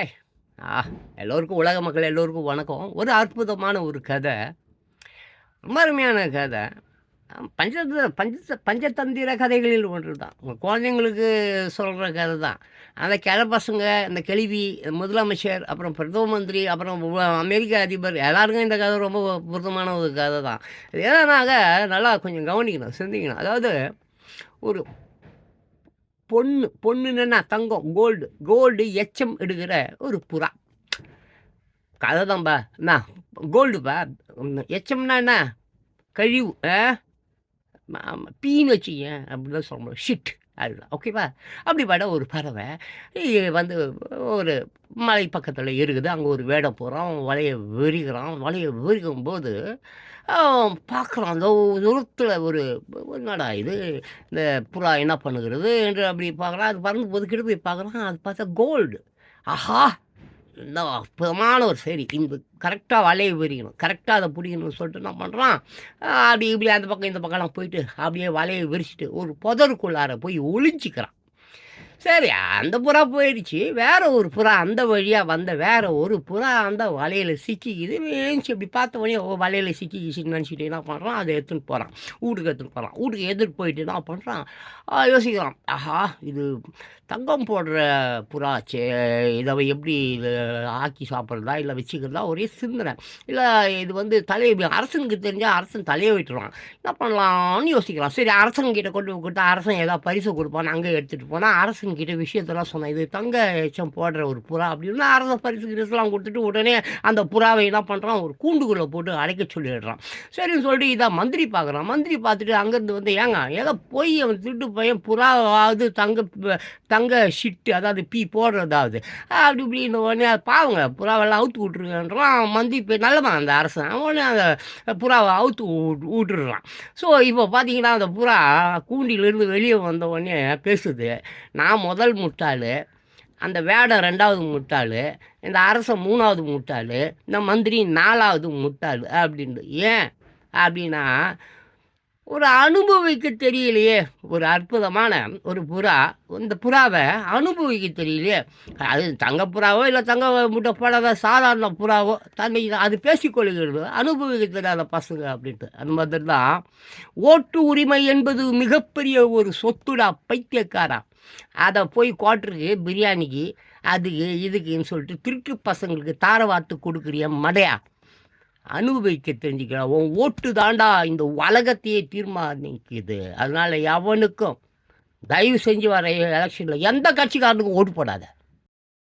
ஐ ஆ எல்லோருக்கும் உலக மக்கள் எல்லோருக்கும் வணக்கம். ஒரு அற்புதமான ஒரு கதை. ரொம்ப அருமையான கதை. பஞ்ச பஞ்ச பஞ்சதந்திர கதைகளில் ஒன்று தான் உங்கள் குழந்தைங்களுக்கு சொல்கிற கதை தான் அந்த கிழ பசங்க இந்த கேள்வி முதலமைச்சர் அப்புறம் பிரதம மந்திரி அப்புறம் அமெரிக்க அதிபர் எல்லாருக்கும் இந்த கதை ரொம்ப பொருத்தமான ஒரு கதை தான் இது எதனாக நல்லா கொஞ்சம் கவனிக்கணும் சிந்திக்கணும். அதாவது ஒரு பொண்ணு பொண்ணுன்னா தங்கம் கோல்டு கோல்டு எச்சம் எடுக்கிற ஒரு புறா. கதை தான்பா என்ன? கோல்டுப்பா எச்சம்னா என்ன? கழிவு ஆ? பீன்னு வச்சுக்க அப்படிதான் சொல்ல முடியும் ஷிட் அதுதான். ஓகேவா அப்படிப்பட்ட ஒரு பறவை. வந்து ஒரு மலை பக்கத்தில் இருக்குது. அங்கே ஒரு வேடை போகிறான் வலையை விரிக்கிறான் வலையை விரிக்கும் போது பார்க்குறான். அந்த தூரத்தில் ஒரு என்னடா இது? இந்த புறா என்ன பண்ணுகிறது என்று அப்படி பார்க்குறான். அது பறந்து போது கிட்ட போய் பார்க்குறான். அது பார்த்தா கோல்டு. ஆஹா! இந்த அற்புதமான ஒரு சரி இந்த கரெக்டாக வலையை விரிக்கணும். கரெக்டாக அதை பிடிக்கணும்னு சொல்லிட்டு என்ன பண்ணுறான் அப்படி இப்படி அந்த பக்கம் இந்த பக்கம்லாம் போயிட்டு அப்படியே வலையை விரிச்சிட்டு ஒரு புதருக்குள்ளார போய் ஒளிஞ்சிக்கிறான். சரி அந்த புறா போயிடுச்சு. வேற ஒரு புறா அந்த வழியாக வந்த வேற ஒரு புறா அந்த வலையில் சிக்கிக்குது. வேணுச்சு அப்படி பார்த்த உடனே ஓ வலையில் சிக்கிக்கிச்சுன்னு நினச்சிட்டு என்ன பண்ணுறான் அதை எடுத்துன்னு போகிறான் வீட்டுக்கு எடுத்துன்னு போகிறான் வீட்டுக்கு எடுத்துகிட்டு போயிட்டு என்ன பண்ணுறான் யோசிக்கிறான். ஆஹா இது தங்கம் போடுற புறாச்சே இதை எப்படி இது ஆக்கி சாப்பிட்றதா? இல்லை வச்சுக்கிறதா? ஒரே சிந்தனை. இல்லை இது வந்து தலையை அரசனுக்கு தெரிஞ்சால் அரசன் தலையை விட்டுருவான். என்ன பண்ணலாம்னு யோசிக்கிறான். சரி அரசன்கிட்ட கொண்டு கொடுத்தா அரசன் ஏதாவது பரிசு கொடுப்பான்னு அங்கே எடுத்துகிட்டு போனால் கிட்ட விஷயத்தெல்லாம் சொன்னான் இது தங்க எச்சம் போடுற ஒரு புறா அப்படின்னா அரச பரிசு கிரிசுலாம் கொடுத்துட்டு உடனே அந்த புறாவை என்ன பண்ணுறான் ஒரு கூண்டுக்குள்ளே போட்டு அடைக்க சொல்லிடுறான். சரின்னு சொல்லிட்டு இதான் மந்திரி பார்க்குறான். மந்திரி பார்த்துட்டு அங்கேருந்து வந்து ஏங்க ஏதோ போய் அவன் திருட்டு பையன் புறாவது தங்க தங்க ஷிட்டு அதாவது பீ போடுறதாவது? அப்படி இப்படின்னு உடனே பாவங்க புறாவெல்லாம் அவுத்து விட்ருங்கன்றான் மந்திரி போய் நல்லவன் அந்த அரசன். உடனே அந்த புறாவை அவுத்து விட்டுடுறான். ஸோ இப்போ பார்த்தீங்கன்னா அந்த புறா கூண்டிலிருந்து வெளியே வந்த உடனே பேசுது. நான் முதல் முட்டாள் அந்த வேடம் ரெண்டாவது முட்டாள் இந்த அரசன் மூணாவது முட்டாள் இந்த மந்திரி நாலாவது முட்டாள் அப்படின்ட்டு ஏன் அப்படின்னா ஒரு அனுபவிக்க தெரியலையே ஒரு அற்புதமான ஒரு புறா. இந்த புறாவை அனுபவிக்க தெரியலையே. அது தங்க புறாவோ இல்லை தங்க முட்டை போடாத சாதாரண புறாவோ தன்னை அது பேசிக்கொள்கிறது அனுபவிக்க தெரியாத பசங்க அப்படின்ட்டு. அந்த மாதிரி தான் ஓட்டு உரிமை என்பது மிகப்பெரிய ஒரு சொத்துடா பைத்தியக்காரா. அதை போய் குவாட்டருக்கு பிரியாணிக்கு அதுக்கு இதுக்குன்னு சொல்லிட்டு திருட்டு பசங்களுக்கு தாரவாத்து கொடுக்குறிய மடையா? அனுபவிக்க தெரிஞ்சுக்கலாம் உன் ஓட்டு தாண்டா இந்த உலகத்தையே தீர்மானிக்குது. அதனால் எவனுக்கும் தயவு செஞ்சு வர எலெக்ஷனில் எந்த கட்சிக்காரனுக்கும் ஓட்டு போடாத.